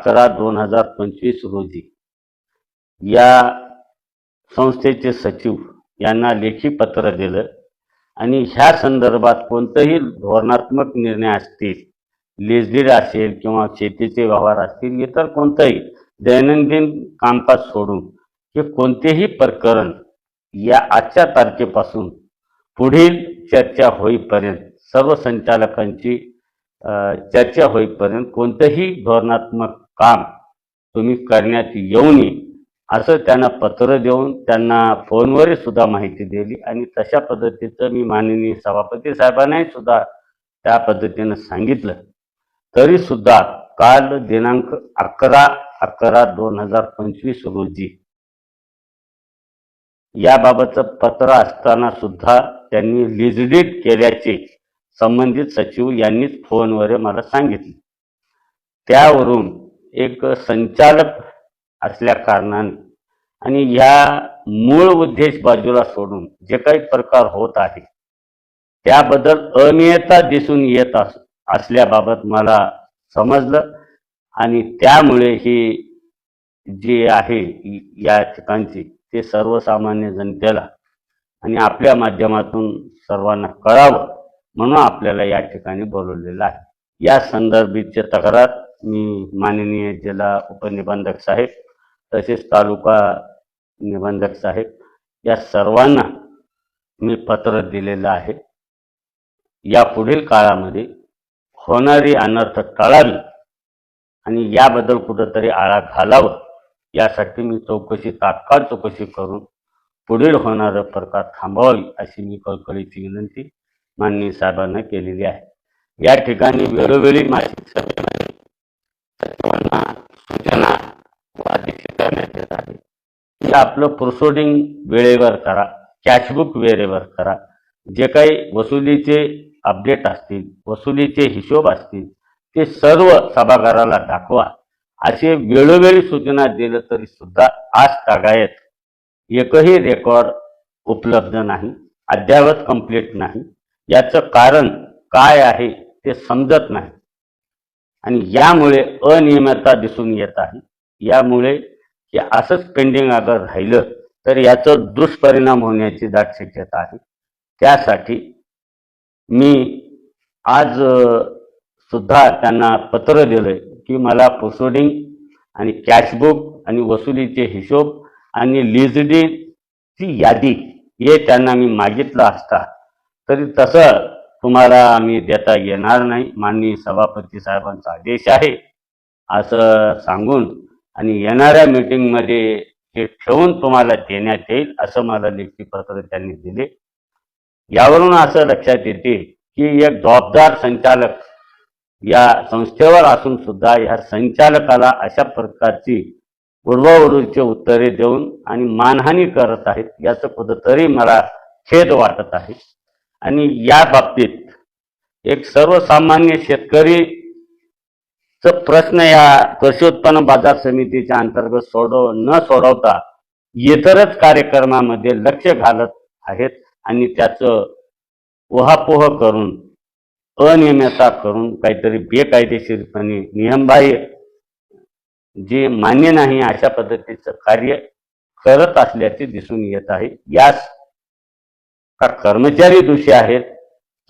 अकरा दोन हजार पंचवीस रोजी या संस्थेचे सचिव यांना लेखी पत्र दिलं आणि ह्या संदर्भात कोणतंही धोरणात्मक निर्णय असतील लेजडीड असेल किंवा शेतीचे व्यवहार असतील इतर कोणतंही दैनंदिन कामकाज सोडून हे कोणतेही प्रकरण या आजच्या तारखेपासून पुढील चर्चा होईपर्यंत सर्व संचालकांची चर्चा होईपर्यंत कोणतंही धोरणात्मक काम तुम्ही करण्यात येऊ नये असं त्यांना पत्र देऊन त्यांना फोनवर सुद्धा माहिती दिली आणि तशा पद्धतीचं मी माननीय सभापती साहेबांनाही सुद्धा त्या पद्धतीनं सांगितलं. तरी सुद्धा काल दिनांक अकरा अकरा दोन हजार पंचवीस रोजी याबाबतचं पत्र असताना सुद्धा त्यांनी लिजडीट केल्याचे संबंधित सचिव यांनीच फोनवर मला सांगितले. त्यावरून एक संचालक असल्या कारणाने आणि ह्या मूळ उद्देश बाजूला सोडून जे काही प्रकार होत आहे त्याबद्दल अनियता दिसून येत अस असल्याबाबत मला समजलं आणि त्यामुळे ही जे आहे या ठिकाणची ते सर्वसामान्य जनतेला आणि आपल्या माध्यमातून सर्वांना कळावं म्हणून आपल्याला या ठिकाणी बोलवलेलं आहे. या संदर्भाची तक्रार मी माननीय जिल्हा उपनिबंधक साहेब तसेच तालुका निबंधक साहेब या सर्वांना मी पत्र दिलेलं आहे. या पुढील काळामध्ये होणारी अनर्थ टाळावी आणि याबद्दल कुठंतरी आळा घालावं यासाठी मी चौकशी तात्काळ चौकशी करून पुढील होणारा प्रकार थांबवावी अशी मी कळकळीची विनंती माननीय साहेबांना केलेली आहे. या ठिकाणी वेळोवेळी मासिक सभेमध्ये सचिवांना सूचना व आदेश करण्यात येत आहे की आपलं प्रोसोडिंग वेळेवर करा कॅशबुक वेळेवर करा. जे काही वसुलीचे अपडेट असतील वसुलीचे हिशोब असतील ते सर्व सभागाराला दाखवा. असे वेळोवेळी सूचना दिलं तरी सुद्धा आज तागायत एकही रेकॉर्ड उपलब्ध नाही अद्यावत कंप्लीट नाही. याचं कारण काय आहे ते समजत नाही. आणि यामुळे अनियमितता दिसून येत आहे. यामुळे की असंच पेंडिंग अगर राहिलं तर याचं दुष्परिणाम होण्याची दाट शक्यता आहे. त्यासाठी मी आज सुद्धा त्यांना पत्र दिलंय की मला प्रोसोडिंग आणि कॅशबुक आणि वसुलीचे हिशोब आणि लिजडीची यादी हे त्यांना मी मागितलं असता तरी तसं तुम्हाला आम्ही देता येणार नाही. माननीय सभापती साहेबांचा आदेश आहे. असं सांगून आणि येणाऱ्या मीटिंगमध्ये हे ठेवून तुम्हाला देण्यात येईल असं मला लेखी पत्र त्यांनी दिले. यावरून असं लक्षात येते की एक जबाबदार संचालक या संस्थेवर असून सुद्धा या संचालकाला अशा प्रकारची उडवाउडवीची उत्तरे देऊन आणि मानहानी करत आहेत याचं कुठंतरी मला खेद वाटत आहे. आणि या बाबतीत एक सर्वसामान्य शेतकरी प्रश्न या कृषी उत्पन्न बाजार समितीच्या अंतर्गत सोडव न सोडवता इतरच कार्यक्रमामध्ये लक्ष घालत आहेत आणि त्याचं ओहापोह करून अनियमितता करून काहीतरी बेकायदेशीरपणे नियमबाह्य जे मान्य नाही अशा पद्धतीचं कार्य करत असल्याचे दिसून येत आहे. यास का कर्मचारी दोषी आहेत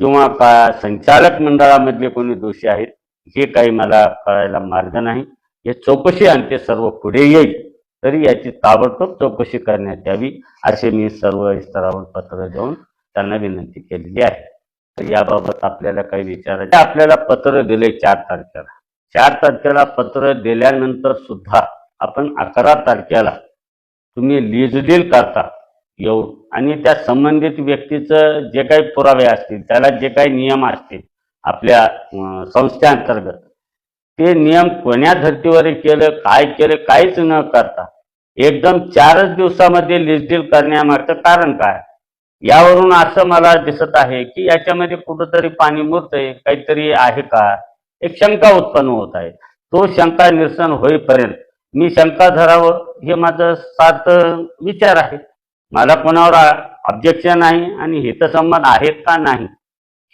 किंवा का संचालक मंडळामधले कोणी दोषी आहेत? हे काही मला कळायला मार्ग नाही हे चौकशी आणि ते सर्व पुढे येईल तरी याची ताबडतोब चौकशी करण्यात यावी असे मी सर्व स्तरावर पत्र देऊन त्यांना विनंती केलेली आहे. तर याबाबत आपल्याला काही विचारायचे आपल्याला पत्र दिले चार तारखेला. चार तारखेला पत्र दिल्यानंतर सुद्धा आपण अकरा तारखेला तुम्ही लीज डील करता येऊन आणि त्या संबंधित व्यक्तीचं जे काही पुरावे असतील त्याला जे काही नियम असतील आपल्या संस्थेअंतर्गत ते नियम कोण्या धर्तीवर केलं काय केलं काहीच न करता एकदम चारच दिवसामध्ये लीज डील करण्यामागचं कारण काय? यावरून असं मला दिसत आहे की याच्यामध्ये कुठंतरी पाणी मुरतंय काहीतरी आहे का? एक शंका उत्पन्न होत आहे. तो शंका निरसन होईपर्यंत मी शंका धरावं हे माझं सात विचार आहे. मला कोणावर ऑब्जेक्शन आहे आणि हितसंबंध आहेत का नाही?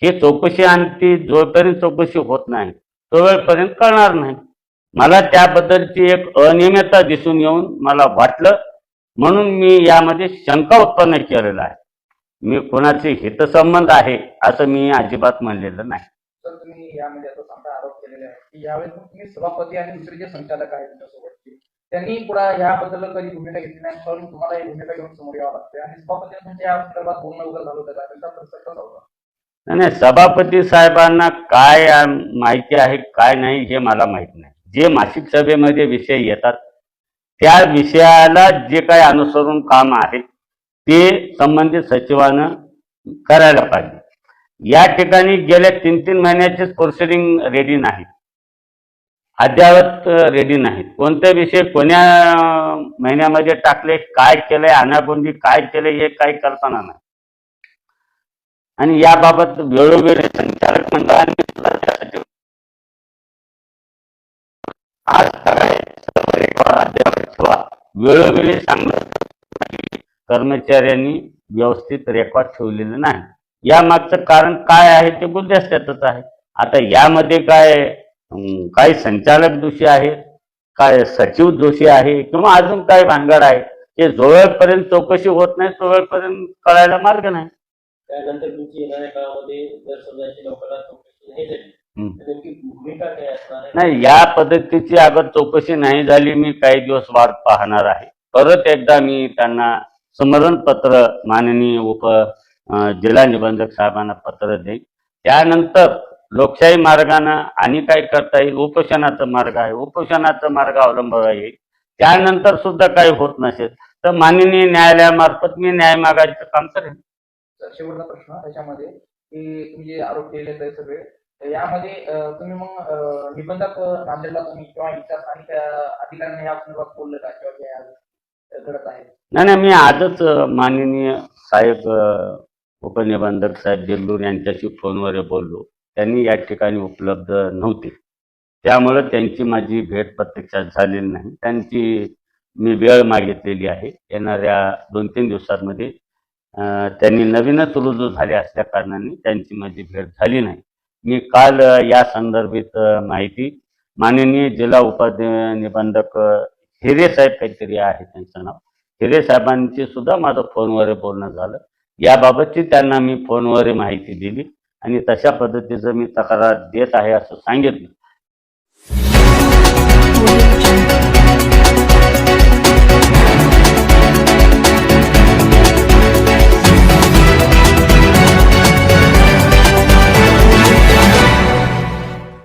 ही चौकशी आणि जोपर्यंत चौकशी होत नाही तो वेळपर्यंत कळणार नाही. मला त्याबद्दलची एक अनियमितता दिसून येऊन मला वाटलं म्हणून मी यामध्ये शंका उत्पन्न केलेला आहे. मी कोणाचे हितसंबंध आहे असं मी अजिबात म्हणलेलं नाही. तुम्ही यामध्ये आता चांगला आरोप केलेले आहे की यावेळेस तुम्ही सभापती आणि दुसरे जे संचालक आहेत तुमच्यासोबतचे त्यांनी पुढे याबद्दल कधी भूमिका घेतली नाही म्हणून तुम्हाला ही भूमिका घेऊन समोर यावं लागते. आणि सभापती म्हणजे या संदर्भात बोलणं वगैरे झालं होतं का? त्यांचा प्रसंग होता. नाही, सभापती साहेबांना काय माहिती आहे काय नाही हे मला माहीत नाही. जे मासिक सभेमध्ये विषय येतात त्या विषयाला जे काही अनुसरून काम आहे ते संबंधित सचिवानं करायला पाहिजे. या ठिकाणी गेल्या तीन तीन महिन्याचीच प्रोसिडिंग रेडी नाही अद्यावत रेडी नाहीत. कोणते विषय कोण्या महिन्यामध्ये टाकले काय केलंय अनागोंदी काय केलंय हे काही कल्पना नाही. आणि याबाबत वेळोवेळी संचालक मंडळाने त्यासाठी आज ठेवा. वेळोवेळी सांगत कर्मचाऱ्यांनी व्यवस्थित रेकॉर्ड ठेवलेलं नाही. या मागचं कारण काय आहे ते गुन्ह्यास्त्यातच आहे. आता यामध्ये काय काही संचालक दोषी आहेत काय सचिव दोषी आहे किंवा अजून काय भानगड आहे ते जोवेळपर्यंत चौकशी होत नाही तोवेळपर्यंत कळायला मार्ग नाही. त्यानंतर तुमची येणाऱ्या काळामध्ये जर समजा अशी लवकरात चौकशी नाही झाली हम्म. तर नेमकी भूमिका काय असणार आहे? नाही या पद्धतीची अगर चौकशी नाही झाली मी काही दिवस वाट पाहणार आहे. परत एकदा मी त्यांना समरणपत्र माननीय उप जिल्हा निबंधक साहेबांना पत्र देईन. त्यानंतर लोकशाही मार्गानं आणि काय करता येईल उपोषणाचा मार्ग आहे उपोषणाचा मार्ग अवलंबावा येईल. त्यानंतर सुद्धा काही होत नसेल तर माननीय न्यायालयामार्फत मी न्याय मागायचं काम करेन. शेवटचा प्रश्न त्याच्यामध्ये की तुम्ही जे आरोप केलेले आहेत सगळे यामध्ये तुम्ही मग अं, निबंधक नांदेडला तुम्ही किंवा इतर स्थानिक अं, अधिकाऱ्यांना या संदर्भात बोललं का किंवा जे आज घडत आहे? नाही नाही मी आजच माननीय साहेब उपनिबंधक साहेब देल्लूर यांच्याशी फोनवर बोललो. त्यांनी या ठिकाणी उपलब्ध नव्हते. त्यामुळं त्यांची माझी भेट प्रत्यक्षात झालेली नाही. त्यांची मी वेळ मागितलेली आहे. येणाऱ्या दोन तीन दिवसांमध्ये त्यांनी नवीनच रुजू झाले असल्या कारणाने त्यांची माझी भेट झाली नाही. मी काल या संदर्भित माहिती माननीय जिल्हा उपनिबंधक निबंधक हिरे साहेब काहीतरी आहे त्यांचं नाव. हिरे साहेबांची सुद्धा माझं फोनवर बोलणं झालं. याबाबतची त्यांना मी फोनवर माहिती दिली आणि तशा पद्धतीचं मी तक्रार देत आहे असं सांगितलं.